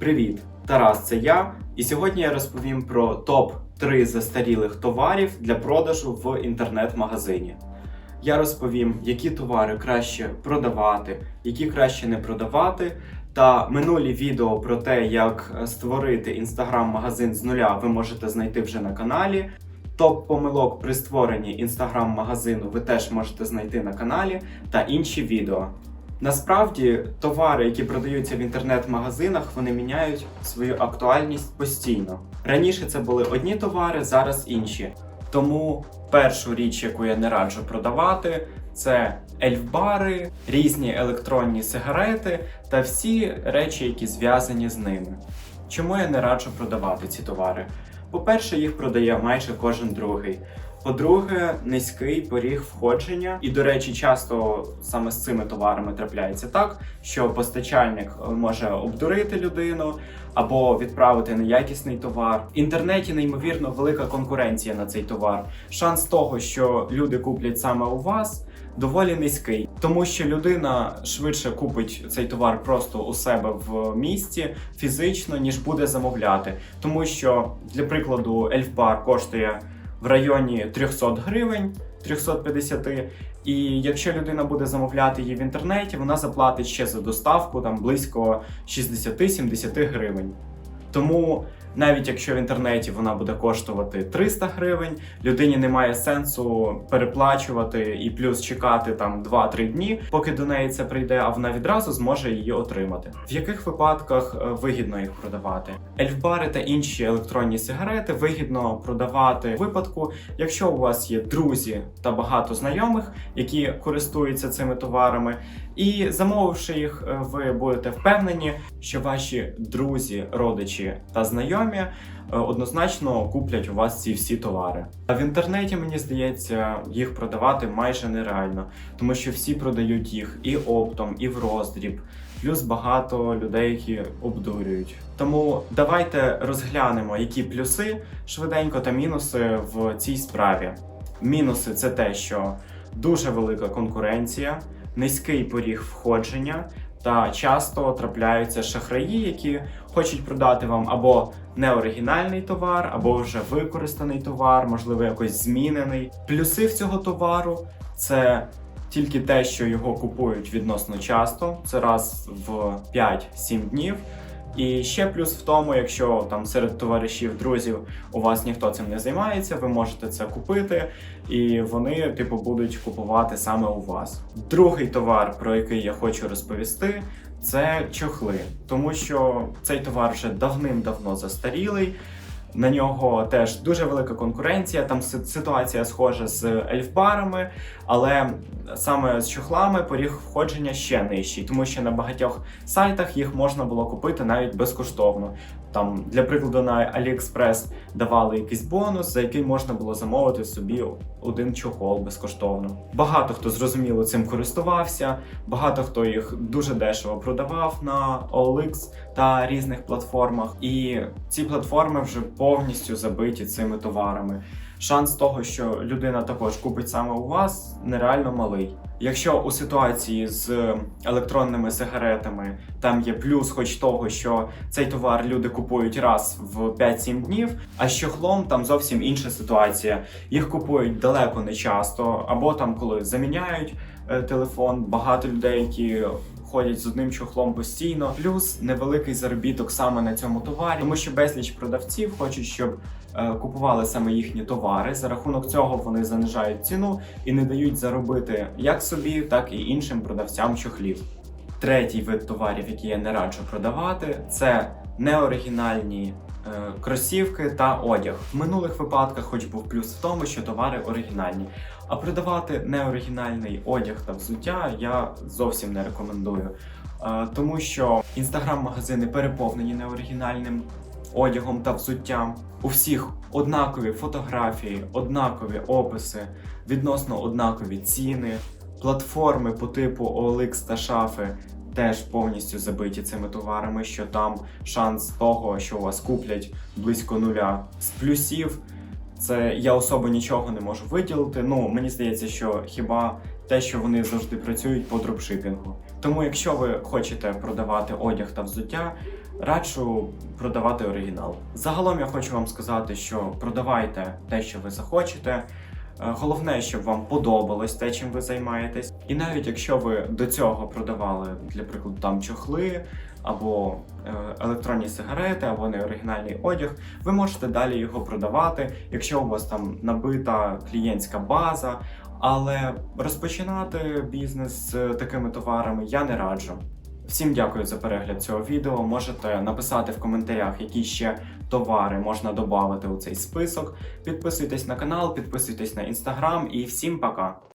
Привіт, Тарас, це я. І сьогодні я розповім про топ 3 застарілих товарів для продажу в інтернет-магазині. Я розповім, які товари краще продавати, які краще не продавати. Та минулі відео про те, як створити інстаграм-магазин з нуля, ви можете знайти вже на каналі. Топ помилок при створенні інстаграм-магазину ви теж можете знайти на каналі та інші відео. Насправді, товари, які продаються в інтернет-магазинах, вони міняють свою актуальність постійно. Раніше це були одні товари, зараз інші. Тому першу річ, яку я не раджу продавати, це ельфбари, різні електронні сигарети та всі речі, які зв'язані з ними. Чому я не раджу продавати ці товари? По-перше, їх продає майже кожен другий. По-друге, низький поріг входження, і до речі, часто саме з цими товарами трапляється так, що постачальник може обдурити людину або відправити неякісний товар. В інтернеті неймовірно велика конкуренція на цей товар. Шанс того, що люди куплять саме у вас. Доволі низький, тому що людина швидше купить цей товар просто у себе в місті фізично, ніж буде замовляти. Тому що, для прикладу, ельфбар коштує в районі 300 гривень, 350. І якщо людина буде замовляти її в інтернеті, вона заплатить ще за доставку там близько 60-70 гривень. Тому навіть якщо в інтернеті вона буде коштувати 300 гривень, людині немає сенсу переплачувати і плюс чекати там 2-3 дні, поки до неї це прийде, а вона відразу зможе її отримати. В яких випадках е, вигідно їх продавати? Ельфбари та інші електронні сигарети вигідно продавати випадку, якщо у вас є друзі та багато знайомих, які користуються цими товарами, і замовивши їх, е, ви будете впевнені, що ваші друзі, родичі та знайомі е, однозначно куплять у вас ці всі товари. А в інтернеті мені здається, їх продавати майже нереально, тому що всі продають їх і оптом, і в роздріб. Плюс багато людей, які обдурюють. Тому давайте розглянемо, які плюси швиденько та мінуси в цій справі. Мінуси це те, що дуже велика конкуренція, низький поріг входження, та часто трапляються шахраї, які хочуть продати вам або неоригінальний товар, або вже використаний товар, можливо, якось змінений. Плюси в цього товару це тільки те, що його купують відносно часто, це раз в 5-7 днів. І ще плюс в тому, якщо там серед товаришів, друзів у вас ніхто цим не займається, ви можете це купити, і вони, типу, будуть купувати саме у вас. Другий товар, про який я хочу розповісти, це чохли, тому що цей товар вже давним-давно застарілий. На нього теж дуже велика конкуренція. Там ситуація схожа з ельфбарами, але саме з чохлами поріг входження ще нижчий, тому що на багатьох сайтах їх можна було купити навіть безкоштовно. Там, для прикладу, на AliExpress давали якийсь бонус, за який можна було замовити собі один чохол безкоштовно. Багато хто зрозуміло цим користувався, багато хто їх дуже дешево продавав на OLX та різних платформах. І ці платформи вже повністю забиті цими товарами. Шанс того, що людина також купить саме у вас, нереально малий. Якщо у ситуації з електронними сигаретами там є плюс, хоч того, що цей товар люди купують раз в 5-7 днів, а з чохлом там зовсім інша ситуація. Їх купують далеко не часто, або там коли заміняють е, телефон, багато людей, які ходять з одним чохлом постійно, плюс невеликий заробіток саме на цьому товарі, тому що безліч продавців хочуть, щоб е, купували саме їхні товари. За рахунок цього вони занижають ціну і не дають заробити як собі, так і іншим продавцям чохлів. Третій вид товарів, які я не раджу продавати, це неоригінальні е, кросівки та одяг. В минулих випадках, хоч був плюс в тому, що товари оригінальні. А продавати неоригінальний одяг та взуття я зовсім не рекомендую. Тому що інстаграм-магазини переповнені неоригінальним одягом та взуттям. У всіх однакові фотографії, однакові описи, відносно однакові ціни. Платформи по типу OLX та шафи теж повністю забиті цими товарами, що там шанс того, що у вас куплять близько нуля. З плюсів це я особо нічого не можу виділити. Ну мені здається, що хіба те, що вони завжди працюють по дропшипінгу. Тому, якщо ви хочете продавати одяг та взуття, раджу продавати оригінал. Загалом я хочу вам сказати, що продавайте те, що ви захочете. Е, Головне, щоб вам подобалось те, чим ви займаєтесь. І навіть якщо ви до цього продавали, для прикладу, там чохли або е, електронні сигарети, або неоригінальний одяг, ви можете далі його продавати, якщо у вас там набита клієнтська база. Але розпочинати бізнес з такими товарами я не раджу. Всім дякую за перегляд цього відео. Можете написати в коментарях, які ще товари можна додати у цей список. Підписуйтесь на канал, підписуйтесь на інстаграм і всім пока!